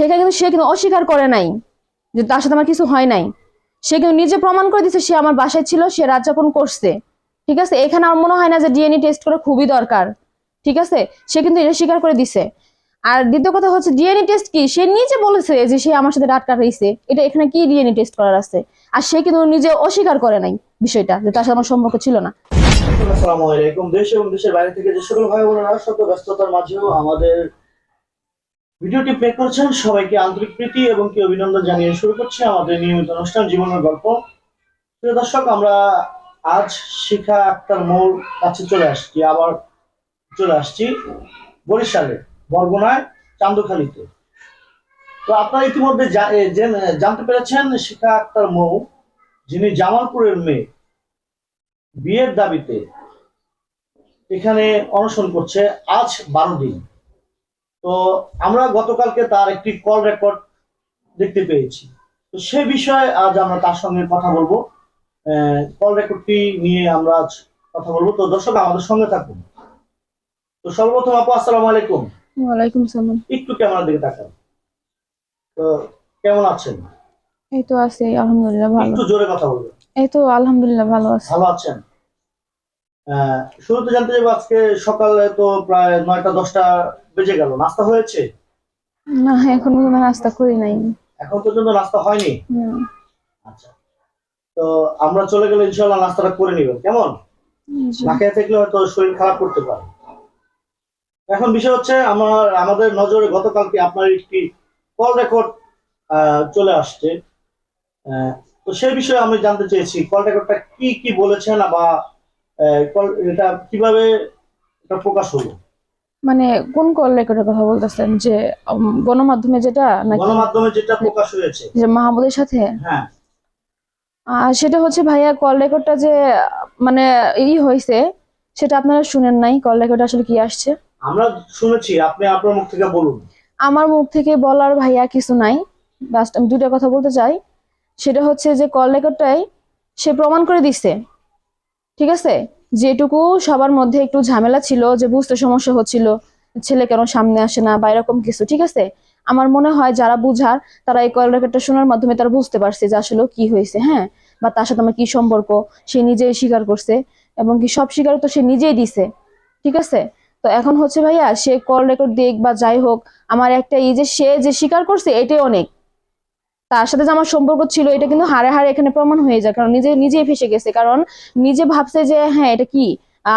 সেটা কিন্তু সে কিন্তু অস্বীকার করে নাই, যে তার সাথে আমার কিছু হয় নাই। সে কিন্তু নিজে প্রমাণ করে দিচ্ছে সে আমার বাসায় ছিল, সে রাত যাপন করছে। ঠিক আছে? এখানে আমার মনে হয় না যে ডিএনএ টেস্ট করা খুবই দরকার। ঠিক আছে? সে কিন্তু এটা স্বীকার করে দিছে। আর দ্বিতীয় কথা হচ্ছে ডিএনএ টেস্ট কি? সে নিজে বলেছে যে সে আমার সাথে রাত কাটাইছে। এটা এখানে কি ডিএনএ টেস্ট করার আছে? আর সে কিন্তু নিজে অস্বীকার করে নাই বিষয়টা, যে তার সাথে আমার সম্পর্ক ছিল না। আসসালামু আলাইকুম। দেশ এবং দেশের বাইরে থেকে যে সকল ভাই বোনেরা শত ব্যস্ততার মাঝেও আমাদের ভিডিওটি প্লে করছেন সবাইকে আন্তরিক প্রীতি এবং কি অভিনন্দন জানিয়ে শুরু করছি আমাদের নিয়মিত অনুষ্ঠান জীবনের গল্প। প্রিয় দর্শক, আমরা আজ শিখা আক্তার মোড় কাছে চলে আসছি, আবার চলে আসছি বরিশালে, বরগুনায়, চান্দখালিতে। তো আপনারা ইতিমধ্যে জানতে পেরেছেন শিখা আক্তার মৌ যিনি জামালপুরের মেয়ে, বিয়ের দাবিতে এখানে অনশন করছে আজ বারো দিন। তো আমরা গতকালকে তার একটি কল রেকর্ড দেখতে পেয়েছি। তো সে বিষয়ে আজ আমরা তার সঙ্গে কথা বলব। কল রেকর্ডটি নিয়ে আমরা আজ কথা বলব। তো দর্শক আমাদের সঙ্গে থাকুন। তো সর্বপ্রথম আপু আসসালামু আলাইকুম। ওয়ালাইকুম সালাম। একটু ক্যামেরার দিকে তাকান। তো কেমন আছেন? এই তো আছে আলহামদুলিল্লাহ ভালো। একটু জোরে কথা বলবেন। এই তো আলহামদুলিল্লাহ ভালো আছে। ভালো আছেন? শুরুতে জানতে চাইব আজকে সকালে তো প্রায় নয়টা দশটা বেজে গেল। নাস্তা হয়েছে? না এখন পর্যন্ত নাস্তা করি নাই। এখন পর্যন্ত নাস্তা হয়নি? আচ্ছা। তো আমরা চলে গেলে ইনশাল্লাহ নাস্তাটা করে নিবেন কেমন। না খেয়ে থাকলে হয়তো শরীর খারাপ করতে পারে। এখন বিষয় হচ্ছে আমার আমাদের নজরে গতকালকে আপনার একটি কল রেকর্ড চলে আসছে। তো সেই বিষয়ে আমি জানতে চেয়েছি কল রেকর্ডটা কি কি বলেছেন বা এটা কীভাবে এটা প্রকাশ হলো? মানে কোন কল রেকর্ডের কথা বলতেছেন? যে গণমাধ্যমে যেটা নাকি গণমাধ্যমে যেটা প্রকাশ হয়েছে। যে মাহমুদের সাথে? হ্যাঁ। আর সেটা হচ্ছে ভাইয়া কল রেকর্ডটা যে মানে ই হয়েছে সেটা আপনারা শুনেন নাই? কল রেকর্ড আসলে কি আসছে? আমরা শুনেছি আপনি আপনার মুখ থেকে বলুন। আমার মুখ থেকে বলার ভাইয়া কিছু নাই। জাস্ট আমি দুইটা কথা বলতে চাই। সেটা হচ্ছে যে কল রেকর্ডটাই সে প্রমাণ করে দিচ্ছে ঠিক আছে? যেটুকু সবার মধ্যে একটু ঝামেলা ছিল যে বুঝতে সমস্যা হচ্ছিল, ছেলে কেন সামনে আসে না বা এরকম কিছু, ঠিক আছে? আমার মনে হয় যারা বুঝার, তারা এই কল রেকর্ডটা শোনার মাধ্যমে তারা বুঝতে পারছে যে আসলে কি হয়েছে হ্যাঁ? বা তার সাথে আমার কি সম্পর্ক, সে নিজেই স্বীকার করছে, এবং কি সব স্বীকার তো সে নিজেই দিছে, ঠিক আছে? তো এখন হচ্ছে ভাইয়া, সে কল রেকর্ড দেখ বা যাই হোক, আমার একটা এই যে সে যে স্বীকার করছে, এটাই অনেক। তার সাথে যে আমার সম্পর্ক ছিল এটা কিন্তু হারে হারে এখানে প্রমাণ হয়ে যায়। কারণ নিজে নিজেই ফেসে গেছে। কারণ নিজে ভাবছে যে হ্যাঁ এটা কি?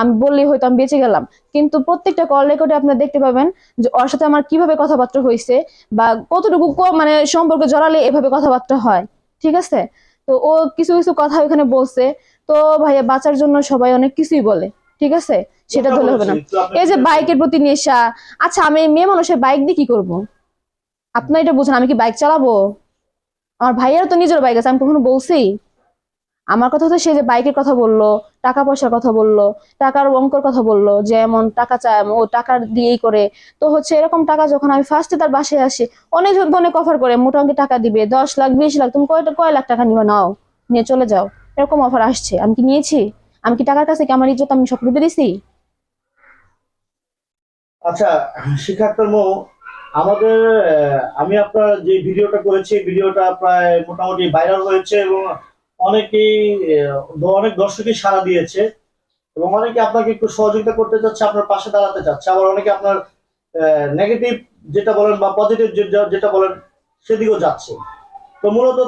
আমি বললেই হয়তো আমি বেঁচে গেলাম। কিন্তু প্রত্যেকটা কল রেকর্ডে আপনার দেখতে পাবেন যে ওর সাথে আমার কীভাবে কথাবার্তা হয়েছে বা কতটুকু মানে সম্পর্ক জড়ালে এভাবে কথাবার্তা হয়। ঠিক আছে? তো ও কিছু কিছু কথা ওখানে বলছে। তো ভাইয়া বাঁচার জন্য সবাই অনেক কিছুই বলে। ঠিক আছে? সেটা ধরলে হবে না। এই যে বাইকের প্রতি নেশা। আচ্ছা আমি মেয়ে মানুষের বাইক দিয়ে কি করব? আপনার এটা বুঝেন আমি কি বাইক চালাবো? আমার ভাইয়ের তো নিজের বাইক আছে, আমি কখনো বলছি? আমার কথা হচ্ছে সে যে বাইকের কথা বলল, টাকা পয়সার কথা বলল, টাকার অঙ্কর কথা বলল যে এমন টাকা চায়, ও টাকা দিয়েই করে। তো হচ্ছে এরকম টাকা যখন আমি ফার্স্টে তার বাসায় আসি, অনেক অনেক অফার করে, মোটামুটি টাকা দিবে, দশ লাখ, বিশ লাখ, তুমি কয়টা, কয় লাখ টাকা নিবে, নাও, নিয়ে চলে যাও। এরকম অফার আসছে, আমি কি নিয়েছি? আমি কি টাকার কাছে কি আমার ইজ্জত আমি সব ডুবে দিছি? আচ্ছা শিক্ষার্থীর মো আমাদের আমি আপনার যে ভিডিওটা করেছি ভিডিওটা প্রায় মোটামুটি ভাইরাল হয়েছে এবং অনেকেই অনেক দর্শকই সাড়া দিয়েছে এবং অনেকে আপনাকে একটু সহযোগিতা করতে চাচ্ছে, আপনার পাশে দাঁড়াতে চাচ্ছে। আবার অনেকে আপনার নেগেটিভ যেটা বলেন বা পজিটিভ যেটা বলেন, সেদিকেও যাচ্ছে। তো মূলত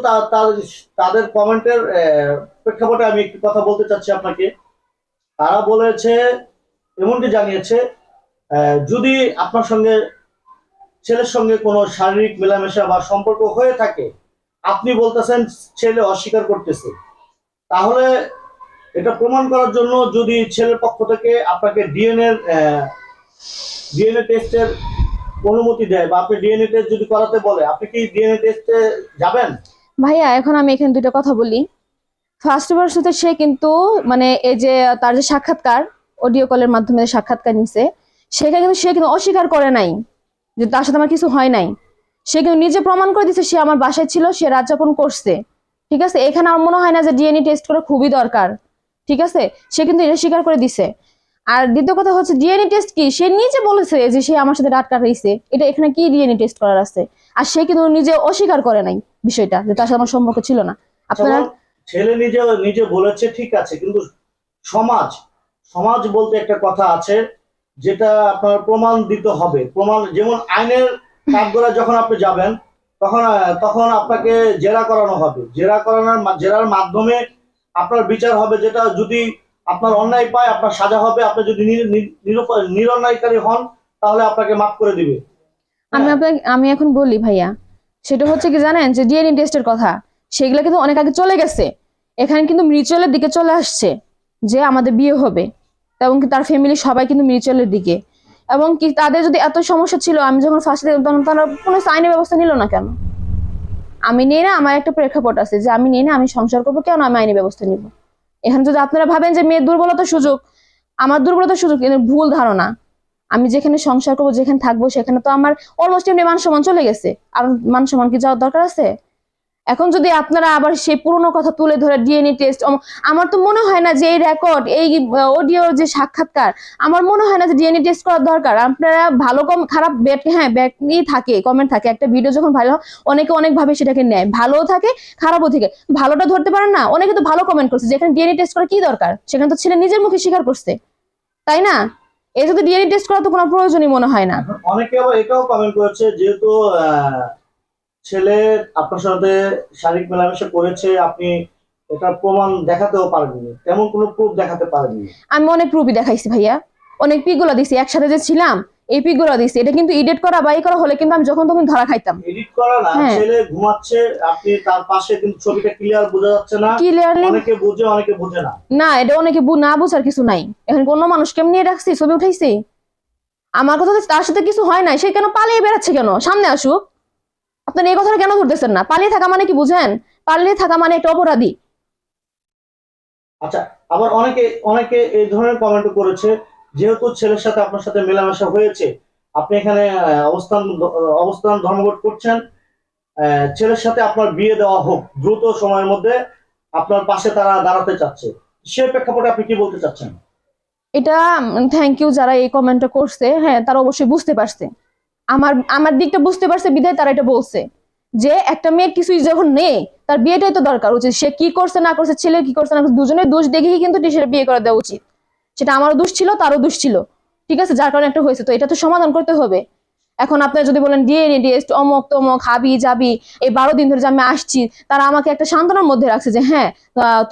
তাদের কমেন্টের প্রেক্ষাপটে আমি একটু কথা বলতে চাচ্ছি আপনাকে। তারা বলেছে, এমনটি জানিয়েছে যদি আপনার সঙ্গে ছেলের সঙ্গে কোনো শারীরিক মেলামেশা বা সম্পর্ক হয়ে থাকে, আপনি বলতেছেন ছেলে অস্বীকার করতেছে। তাহলে এটা প্রমাণ করার জন্য যদি ছেলের পক্ষ থেকে আপনাকে ডিএনএ ডিএনএ টেস্টের অনুমতি দেয় বা আপনি ডিএনএ টেস্ট যদি করাতে বলে, আপনি কি ডিএনএ টেস্টে যাবেন? ভাইয়া, এখন আমি এখানে দুটো কথা বলি। ফার্স্ট অফ শুতে সে কিন্তু মানে এই যে তার যে সাক্ষাৎকার অডিও কলের মাধ্যমে সাক্ষাৎকার নিছে সেখানে কিন্তু সে কিন্তু অস্বীকার করে নাই। যে তার সাথে আমার কিছু হয় নাই। সে কিন্তু নিজে প্রমাণ করে দিচ্ছে সে আমার বাসায় ছিল, সে রাত যাপন করছে। ঠিক আছে? এখানে আমার মনে হয় না যে ডিএনএ টেস্ট করা খুবই দরকার। ঠিক আছে? সে কিন্তু এটা স্বীকার করে দিছে। আর দ্বিতীয় কথা হচ্ছে ডিএনএ টেস্ট কি? সে নিজে বলেছে যে সে আমার সাথে রাত কাটাইছে। এটা এখানে কি ডিএনএ টেস্ট করার আছে? আর সে কিন্তু নিজে অস্বীকার করে নাই বিষয়টা, যে তার সাথে আমার সম্পর্ক ছিল না। আপনারা ছেলে নিজে নিজে বলেছে ঠিক আছে, কিন্তু সমাজ সমাজ বলতে একটা কথা আছে যেটা আপনার প্রমাণ দিতে হবে। প্রমাণ যেমন আইনের কাঠগড়া যখন আপনি যাবেন তখন তখন আপনাকে জেরা করানো হবে। জেরা করানোর জেরার মাধ্যমে আপনার বিচার হবে যেটা যদি আপনার অন্যায় পায় আপনার সাজা হবে আপনি যদি নিরন্যায়কারী হন তাহলে আপনাকে মাফ করে দিবে। আমি আপনাকে আমি এখন বলি ভাইয়া সেটা হচ্ছে কি জানেন যে ডিএনএ টেস্টের কথা সেগুলো কিন্তু অনেক আগে চলে গেছে। এখানে কিন্তু মিউচুয়ালের দিকে চলে আসছে যে আমাদের বিয়ে হবে। এবং তার ফ্যামিলি সবাই কিন্তু মিউচুয়ালের দিকে। এবং কি তাদের যদি এত সমস্যা ছিল, আমি যখন ফার্স্টে তখন তারা কোনো আইনি ব্যবস্থা নিল না কেন? আমি নিয়ে না, আমার একটা প্রেক্ষাপট আছে যে আমি নিয়ে না, আমি সংসার করব কেন, আমি আইনি ব্যবস্থা নিব? এখানে যদি আপনারা ভাবেন যে মেয়ের দুর্বলতার সুযোগ, আমার দুর্বলতার সুযোগ ভুল ধারণা। আমি যেখানে সংসার করব, যেখানে থাকব, সেখানে তো আমার অলমোস্ট এমনি মান সম্মান চলে গেছে। আর মান সম্মান কি যাওয়ার দরকার আছে? এখন যদি আপনারা আবার সেই পুরনো কথা তুলে ধরে ডিএনএ টেস্ট আমার তো মনে হয় না যে এই রেকর্ড এই অডিও যে সাক্ষাৎকার আমার মনে হয় না যে ডিএনএ টেস্ট করার দরকার। আপনারা ভালো কম খারাপ ব্যাট হ্যাঁ ব্যাটই থাকে কমেন্ট থাকে। একটা ভিডিও যখন ভালো হয়, অনেকে অনেকভাবে সেটাকে নেয়। ভালোও থাকে খারাপও থাকে। ভালোটা ধরতে পারেন না অনেকে তো ভালো কমেন্ট করছে যেখানে ডিএনএ টেস্ট করা কি দরকার? সেখানে তো ছেলে নিজের মুখে স্বীকার করছে। তাই না? এই যদি ডিএনএ টেস্ট করা তো কোনো প্রয়োজনই মনে হয় না। অনেকে আবার এটাও কমেন্ট করেছে যেহেতু ছেলে আপনার সাথে শারীরিক মেলামেশা করেছে আপনি এটা প্রমাণ দেখাতেও পারেননি। তেমন কোনো প্রুফ দেখাতে পারেননি। আমি অনেক প্রুফি দেখাইছি ভাইয়া। অনেক পিকগুলো দিছি একসাথে যে ছিলাম এই পিকগুলো দিছি। এটা কিন্তু এডিট করা বা ই করা হলে কিন্তু আমি যখন তখন ধরা খাইতাম। এডিট করা না হ্যাঁ। ছেলে ঘুমাচ্ছে আপনি তার পাশে কিন্তু ছবিটা ক্লিয়ার বোঝা যাচ্ছে না। ক্লিয়ারলি অনেকে বুঝে অনেকে বুঝে না। না এটা অনেকে বু- না বুঝার কিছু নাই। এখন কোন মানুষ কেমনি রাখছি ছবি উঠাইছি? আমার কথা তার সাথে কিছু হয় নাই সে কেন পালিয়ে বেড়াচ্ছে কেন? সামনে আসুক। আপনার এই কথাটা কেন ধরতেছেন না? পালিয়ে থাকা মানে কি বুঝেন? পালিয়ে থাকা মানে একটা অপরাধী। আচ্ছা আবার অনেকে অনেকে এই ধরনের কমেন্ট করেছে যেহেতু ছেলের সাথে আপনার সাথে মেলামেশা হয়েছে আপনি এখানে অবস্থান অবস্থান ধর্মঘট করছেন ছেলের সাথে আপনার বিয়ে দেওয়া হোক দ্রুত সময়ের মধ্যে আপনার পাশে তারা দাঁড়াতে চাচ্ছে সে প্রেক্ষাপটে আপনি কি বলতে চাচ্ছেন? এটা থ্যাংক ইউ যারা এই কমেন্টটা করছে হ্যাঁ তারা অবশ্যই বুঝতে পারছে। আমার আমার দিকটা বুঝতে পারছে, বিধায় তারা এটা বলছে। যে একটা মেয়ের কিছুই যখন নেই, তার বিয়েটাই তো দরকার উচিত। সে কি করছে, না করছে, ছেলে কি করছে, না দুজনের দোষ দেখেই কিন্তু টিসের বিয়ে করে দেওয়া উচিত। সেটা আমারও দোষ ছিল, তারও দোষ ছিল। ঠিক আছে, যার কারণে একটা হয়েছে, তো এটা তো সমাধান করতে হবে। এখন আপনারা যদি বলেন, ডিএনএ টেস্ট অমক, তমক, হাবি যাবি এই বারো দিন ধরে যে আমি আসছি, তারা আমাকে একটা সান্ত্বনার মধ্যে রাখছে যে হ্যাঁ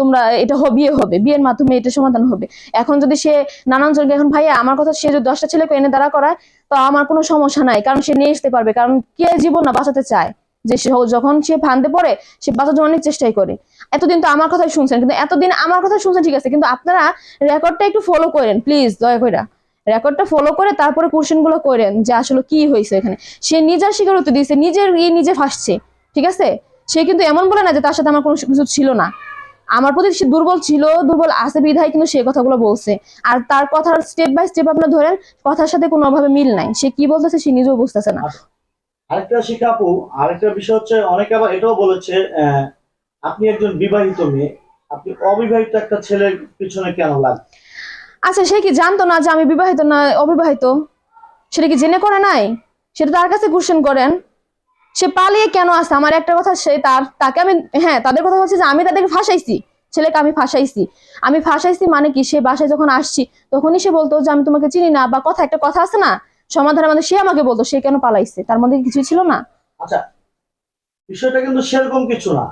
তোমরা এটা বিয়ে হবে, বিয়ের মাধ্যমে এটা সমাধান হবে। এখন যদি সে নানান জনকে এখন ভাইয়া, আমার কথা সে যদি দশটা ছেলেকে এনে দাঁড়া করায় তো আমার কোনো সমস্যা নাই, কারণ সে নিয়ে আসতে পারবে। কারণ কে জীবন না বাঁচাতে চায়? যে সে যখন সে ফান্দে পড়ে, সে বাঁচার জন্য অনেক চেষ্টাই করে। এতদিন তো আমার কথাই শুনছেন, কিন্তু এতদিন আমার কথা শুনছেন, ঠিক আছে, কিন্তু আপনারা রেকর্ডটা একটু ফলো করেন প্লিজ দয়া করে রেকর্ডটা ফলো করে তারপরে কোশ্চেনগুলো করেন, যে আসলে কি হয়েছে এখানে। সে নিজের স্বীকারোক্তি দিয়েছে, নিজের ই নিজে ফাঁসছে, ঠিক আছে? সে কিন্তু এমন বলে না যে তার সাথে আমার কোনো কিছু ছিল না। আমার প্রতি সে দুর্বল ছিল দুর্বল আছে বিধায় কিন্তু সে কথাগুলো বলছে। আর তার কথার স্টেপ বাই স্টেপ আপনার ধরেন কথার সাথে কোনোভাবে মিল নাই। সে কি বলতেছে সে নিজেও বুঝতেছে না। আরেকটা শিখা আপু আরেকটা বিষয় হচ্ছে অনেকে আবার এটাও বলেছে আপনি একজন বিবাহিত মেয়ে আপনি অবিবাহিত একটা ছেলের পিছনে কেন লাগে আচ্ছা সে কি জানতো না যে আমি বিবাহিত না অবিবাহিত? সেটা কি জেনে করে নাই? সেটা তার কাছে কোশ্চেন করেন। সে পালিয়ে কেন আসে আমার একটা কথা সে তার তাকে আমি হ্যাঁ তাদের কথা হচ্ছে যে আমি তাদেরকে ফাঁসাইছি। ছেলেকে আমি ফাঁসাইছি। আমি ফাঁসাইছি মানে কি? সে বাসায় যখন আসছি তখনই সে বলতো যে আমি তোমাকে চিনি না বা কথা একটা কথা আছে না? সমাধানের মধ্যে সে আমাকে বলতো সে কেন পালাইছে? তার মধ্যে কিছু ছিল না? আচ্ছা বিষয়টা কিন্তু সেরকম কিছু না।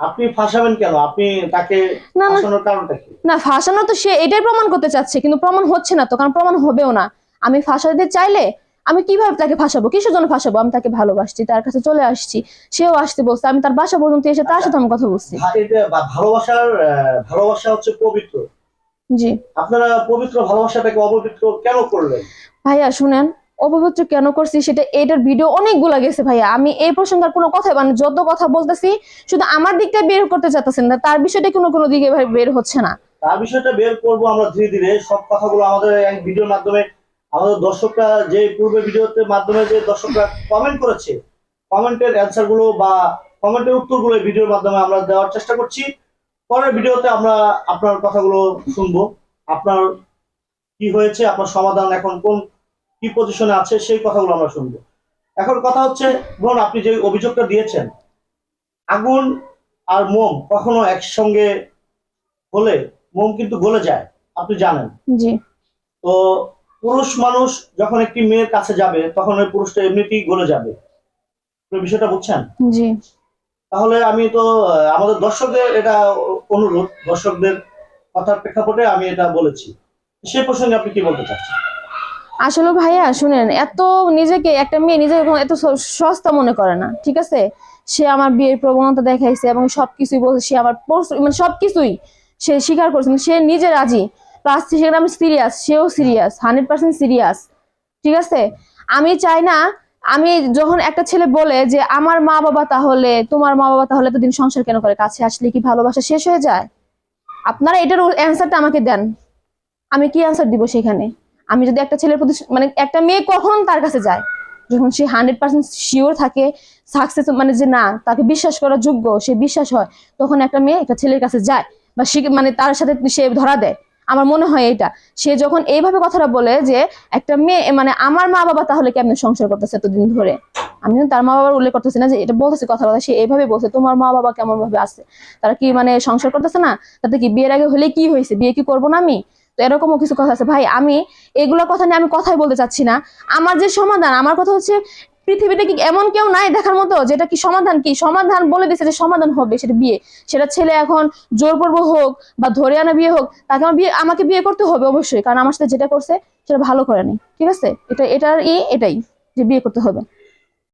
আপনি ফাঁসাবেন কেন? আপনি তাকে না না। ফাঁসানোর কারণটা কি? না ফাঁসানো তো সে এটাই প্রমাণ করতে চাচ্ছে কিন্তু প্রমাণ হচ্ছে না তো কারণ প্রমাণ হবেও না। আমি ফাঁসাতে চাইলে আমি কীভাবে তাকে ফাঁসাবো? কিসের জন্য ফাঁসাবো? আমি তাকে ভালোবাসছি তার কাছে চলে আসছি সেও আসতে বলছে আমি তার বাসা পর্যন্ত এসে তার সাথে আমি কথা বলছি। ভালোবাসার ভালোবাসা হচ্ছে পবিত্র। জি। আপনারা পবিত্র ভালোবাসাটাকে অপবিত্র কেন করলেন? ভাইয়া শুনেন অপবিত্র কেন করছি সেটা এটার ভিডিও অনেকগুলা গেছে ভাইয়া। আমি এই প্রসঙ্গে আর কোনো কথা মানে যত কথা বলতেছি শুধু আমার দিকটা বের করতে চাচ্ছেন না তার বিষয়টা কোনো কোনো দিকে ভাই বের হচ্ছে না। তার বিষয়টা বের করব আমরা ধীরে ধীরে সব কথাগুলো আমাদের এই ভিডিওর মাধ্যমে আমাদের দর্শকরা যে পূর্বে ভিডিওতে মাধ্যমে যে দর্শকরা কমেন্ট করেছে কমেন্টের অ্যান্সারগুলো বা কমেন্টের উত্তরগুলো এই ভিডিওর মাধ্যমে আমরা দেওয়ার চেষ্টা করছি। পরের ভিডিওতে আমরা আপনার কথাগুলো শুনব। আপনার কি হয়েছে আপনার সমাধান এখন কোন কি পজিশনে আছে সেই কথাগুলো আমরা শুনব। এখন কথা হচ্ছে বোন আপনি যে অভিযোগটা দিয়েছেন আগুন আর মোম কখনো একসঙ্গে হলে মোম কিন্তু গলে যায় আপনি জানেন। তো পুরুষ মানুষ যখন একটি মেয়ের কাছে যাবে তখন ওই পুরুষটা এমনিতেই গলে যাবে। বিষয়টা বুঝছেন? জি। তাহলে আমি তো আমাদের দর্শকদের এটা অনুরোধ দর্শকদের কথার প্রেক্ষাপটে আমি এটা বলেছি। সে প্রসঙ্গে আপনি কি বলতে চাচ্ছেন? আসলে ভাইয়া শুনেন এত নিজেকে একটা মেয়ে নিজেকে এত সস্তা মনে করে না ঠিক আছে? সে আমার বিয়ের প্রবণতা দেখাইছে এবং সবকিছুই বলছে সে আমার মানে সবকিছুই সে স্বীকার করছে সে নিজে রাজি। প্লাস সেখানে আমি সিরিয়াস সেও সিরিয়াস হান্ড্রেড পার্সেন্ট সিরিয়াস ঠিক আছে? আমি চাই না, আমি যখন একটা ছেলে বলে যে, আমার মা বাবা তাহলে, তোমার মা বাবা তাহলে এতদিন সংসার কেন করে? কাছে আসলে কি ভালোবাসা শেষ হয়ে যায়? আপনারা এটার অ্যান্সারটা আমাকে দেন। আমি কি অ্যান্সার দিব সেখানে? আমি যদি একটা ছেলের প্রতি মানে একটা মেয়ে কখন তার কাছে যায়? যখন সে হান্ড্রেড পার্সেন্ট শিওর থাকে সাকসেস মানে যে না, তাকে বিশ্বাস করার যোগ্য, সে বিশ্বাস হয়, তখন একটা মেয়ে একটা ছেলের কাছে যায়, বা মানে তার সাথে সে ধরা দেয়। আমার মনে হয় এটা সে যখন এইভাবে কথাটা বলে যে একটা মেয়ে মানে আমার মা বাবা তাহলে কেমন সংসার করতেছে এতদিন ধরে? আমি তার মা বাবার উল্লেখ করতেছি না যে এটা বলতেছে কথা কথা সে এইভাবে বলছে, তোমার মা বাবা কেমন ভাবে আছে? তারা কি মানে সংসার করতেছে না? তাতে কি বিয়ের আগে হলে কি হয়েছে? বিয়ে কি করব না আমি? তো এরকমও কিছু কথা আছে। ভাই, আমি এগুলো কথা নিয়ে আমি কথাই বলতে চাচ্ছি না। আমার যে সমাধান, আমার কথা হচ্ছে পৃথিবীতে কি এমন কেউ নাই দেখার মতো? যেটা কি সমাধান কি? সমাধান বলে দিচ্ছে যে সমাধান হবে সেটা বিয়ে। সেটা ছেলে এখন জোর পর্ব হোক বা ধরে আনা বিয়ে হোক, তাকে আমার বিয়ে, আমাকে বিয়ে করতে হবে অবশ্যই। কারণ আমার সাথে যেটা করছে, সেটা ভালো করেনি ঠিক আছে? এটা, এটার ই, এটাই যে বিয়ে করতে হবে।